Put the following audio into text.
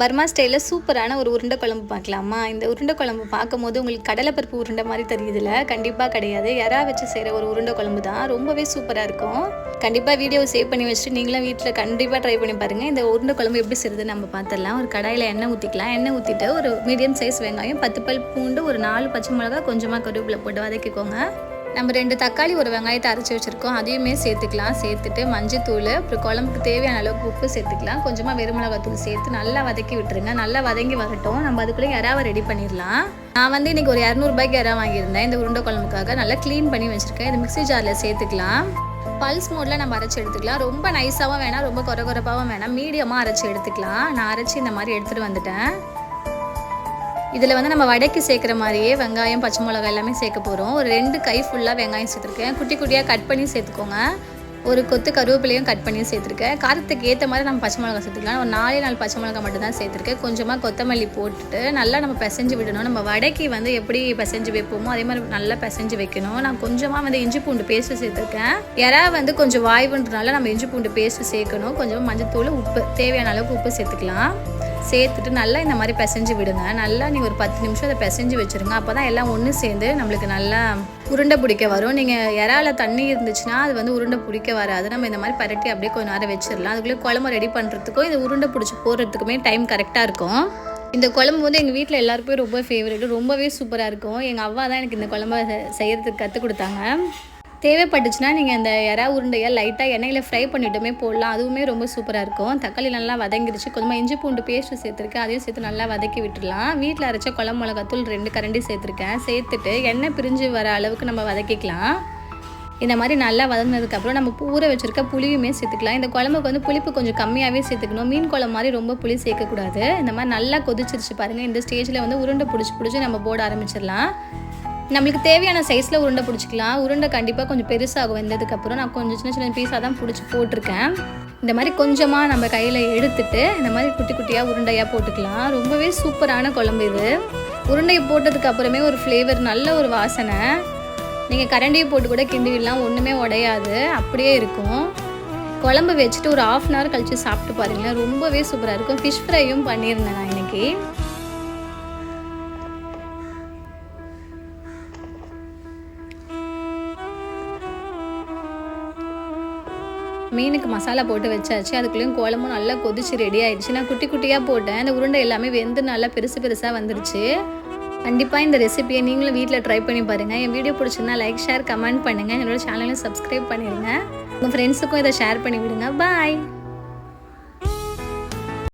Burma ஸ்டைலில் சூப்பரான ஒரு உருண்டை குழம்பு பார்க்கலாமா? இந்த உருண்டை குழம்பு பார்க்கும் போது உங்களுக்கு கடலைப்பருப்பு உருண்டை மாதிரி தெரியுதுல. கண்டிப்பாக கிடையாது. எறா வச்சு செய்கிற ஒரு உருண்டை குழம்பு தான். ரொம்பவே சூப்பராக இருக்கும். கண்டிப்பாக வீடியோவை சேவ் பண்ணி வச்சுட்டு நீங்களும் வீட்டில் கண்டிப்பாக ட்ரை பண்ணி பாருங்கள் இந்த உருண்டை குழம்பு எப்படி செய்யுது நம்ம பார்த்துடலாம். ஒரு கடாயில் எண்ணெய் ஊற்றிக்கலாம் எண்ணெய் ஊற்றிட்டு ஒரு மீடியம் சைஸ் வெங்காயம் பத்து பல் பூண்டு ஒரு நாலு பச்சை மிளகா கொஞ்சமாக கருவேப்பிலை போட்டு வதக்கிக்கோங்க. நம்ம ரெண்டு தக்காளி ஒரு வெங்காயத்தை அரைச்சி வச்சுருக்கோம். அதையுமே சேர்த்துக்கலாம். சேர்த்துட்டு மஞ்சத்தூள் அப்புறம் குழம்புக்கு தேவையான அளவுக்கு உப்பு சேர்த்துக்கலாம். கொஞ்சமாக வெறுமிளகாத்தூள் சேர்த்து நல்லா வதக்கி விட்டுருங்க. நல்லா வதங்கி வரட்டும். நம்ம அதுக்குள்ளே இறாவை ரெடி பண்ணிடலாம். நான் வந்து இன்றைக்கி ஒரு இரநூறுபாய்க்கு இறா வாங்கியிருந்தேன். இந்த உருண்டை குழம்புக்காக நல்லா க்ளீன் பண்ணி வச்சுருக்கேன். இது மிக்ஸி ஜாரில் சேர்த்துக்கலாம். பல்ஸ் மோடில் நம்ம அரைச்சி எடுத்துக்கலாம். ரொம்ப நைஸாகவும் வேணாம். ரொம்ப குறை குறைப்பாகவும் வேணாம். மீடியமாக அரைச்சி எடுத்துக்கலாம். நான் அரைச்சி இந்த மாதிரி எடுத்துகிட்டு வந்துட்டேன். இதில் வந்து நம்ம வடைக்கு சேர்க்குற மாதிரியே வெங்காயம் பச்சை மிளகாய் எல்லாமே சேர்க்க போகிறோம். ஒரு ரெண்டு கை ஃபுல்லாக வெங்காயம் சேர்த்துருக்கேன். குட்டி குட்டியாக கட் பண்ணி சேர்த்துக்கோங்க. ஒரு கொத்து கருவேப்பிலையும் கட் பண்ணி சேர்த்துருக்கேன். காரத்துக்கு ஏற்ற மாதிரி நம்ம பச்சை மிளகா சேர்த்துக்கலாம். ஒரு நாலே நாலு பச்சை மிளகா மட்டும் தான் சேர்த்துருக்கேன். கொஞ்சமாக கொத்தமல்லி போட்டுட்டு நல்லா நம்ம பிசைஞ்சு விடணும். நம்ம வடைக்கு வந்து எப்படி பிசைஞ்சு வைப்போமோ அதே மாதிரி நல்லா பிசைஞ்சு வைக்கணும். நான் கொஞ்சமாக வந்து இஞ்சி பூண்டு பேஸ்ட்டு சேர்த்துருக்கேன். இறா வந்து கொஞ்சம் வாய்வுன்றனால நம்ம இஞ்சி பூண்டு பேஸ்ட்டு சேர்க்கணும். கொஞ்சம் மஞ்சத்தூள் உப்பு. தேவையான அளவுக்கு உப்பு சேர்த்துக்கலாம். சேர்த்துட்டு நல்லா இந்த மாதிரி பிசைஞ்சு விடுங்க. நல்லா நீங்கள் ஒரு பத்து நிமிஷம் அதை பிசைஞ்சு வச்சுருங்க. அப்போ தான் எல்லாம் ஒன்று சேர்ந்து நம்மளுக்கு நல்லா உருண்டை பிடிக்க வரும். நீங்கள் இறால தண்ணி இருந்துச்சுன்னா அது வந்து உருண்டை பிடிக்க வராது. நம்ம இந்த மாதிரி பரட்டி அப்படியே கொஞ்சம் நேரம் வச்சிடலாம். அதுக்குள்ளே குழம்பு ரெடி பண்ணுறதுக்கும் இது உருண்டை பிடிச்சி போடுறதுக்குமே டைம் கரெக்டாக இருக்கும். இந்த குழம்பு வந்து எங்கள் வீட்டில் எல்லாருக்குமே ரொம்ப ஃபேவரெட்டு ரொம்பவே சூப்பராக இருக்கும். எங்கள் அவ்வா தான் எனக்கு இந்த குழம்ப செய்கிறதுக்கு கற்றுக் கொடுத்தாங்க. தேவைப்பட்டுச்சுன்னா நீங்கள் அந்த இறா உருண்டையை லைட்டாக எண்ணெயில் ஃப்ரை பண்ணிவிட்டுமே போடலாம். அதுவுமே ரொம்ப சூப்பராக இருக்கும். தக்காளி நல்லா வதங்கிடுச்சு கொஞ்சமாக இஞ்சி பூண்டு பேஸ்ட்டு சேர்த்துருக்கேன். அதையும் சேர்த்து நல்லா வதக்கி விட்டுடலாம். வீட்டில் அரைச்ச குழம்பு மிளகாத்தூள் ரெண்டு கரண்டி சேர்த்துருக்கேன். சேர்த்துட்டு எண்ணெய் பிரிஞ்சு வர அளவுக்கு நம்ம வதக்கிக்கலாம். இந்த மாதிரி நல்லா வதங்கினதுக்கப்புறம் நம்ம ஊற வச்சுருக்க புளியுமே சேர்த்துக்கலாம். இந்த குழம்புக்கு வந்து புளிப்பு கொஞ்சம் கம்மியாகவே சேர்த்துக்கணும். மீன் குழம்பு மாதிரி ரொம்ப புளி சேர்க்கக்கூடாது. இந்த மாதிரி நல்லா கொதிச்சிருச்சு பாருங்கள் இந்த ஸ்டேஜில் வந்து உருண்டை பிடிச்சி பிடிச்சி நம்ம போட ஆரம்பிச்சிடலாம். நம்மளுக்கு தேவையான சைஸில் உருண்டை பிடிச்சிக்கலாம். உருண்டை கண்டிப்பாக கொஞ்சம் பெருசாகும் வெந்ததுக்கப்புறம் நான் கொஞ்சம் சின்ன சின்ன பீஸாக தான் பிடிச்சி போட்டிருக்கேன். இந்த மாதிரி கொஞ்சமாக நம்ம கையில் எடுத்துட்டு இந்த மாதிரி குட்டி குட்டியாக உருண்டையாக போட்டுக்கலாம். ரொம்பவே சூப்பரான குழம்பு இது. உருண்டையை போட்டதுக்கு அப்புறமே ஒரு ஃப்ளேவர் நல்ல ஒரு வாசனை. நீங்கள் கரண்டியை போட்டு கூட கிண்டிவிடலாம் ஒன்றுமே உடையாது. அப்படியே இருக்கும். குழம்பு வச்சுட்டு ஒரு ஆஃப் அன் ஹவர் கழித்து சாப்பிட்டு பாருங்களேன். ரொம்பவே சூப்பராக இருக்கும். ஃபிஷ் ஃப்ரையும் பண்ணியிருந்தேன் நான் இன்றைக்கி மீனுக்கு மசாலா போட்டு வச்சாச்சு. அதுக்குள்ளேயும் குழம்பும் நல்லா கொதிச்சு ரெடி ஆயிடுச்சு. நான் குட்டி குட்டியாக போட்டேன். அந்த உருண்டை எல்லாமே வெந்து நல்லா பெருசு பெருசாக வந்துருச்சு. கண்டிப்பாக இந்த ரெசிபியை நீங்களும் வீட்டில் ட்ரை பண்ணி பாருங்கள் என் வீடியோ பிடிச்சிருந்தா லைக் ஷேர் கமெண்ட் பண்ணுங்கள் என்னோட சேனலையும் சப்ஸ்கிரைப் பண்ணிடுங்க. உங்கள் ஃப்ரெண்ட்ஸுக்கும் இதை ஷேர் பண்ணி விடுங்க பாய்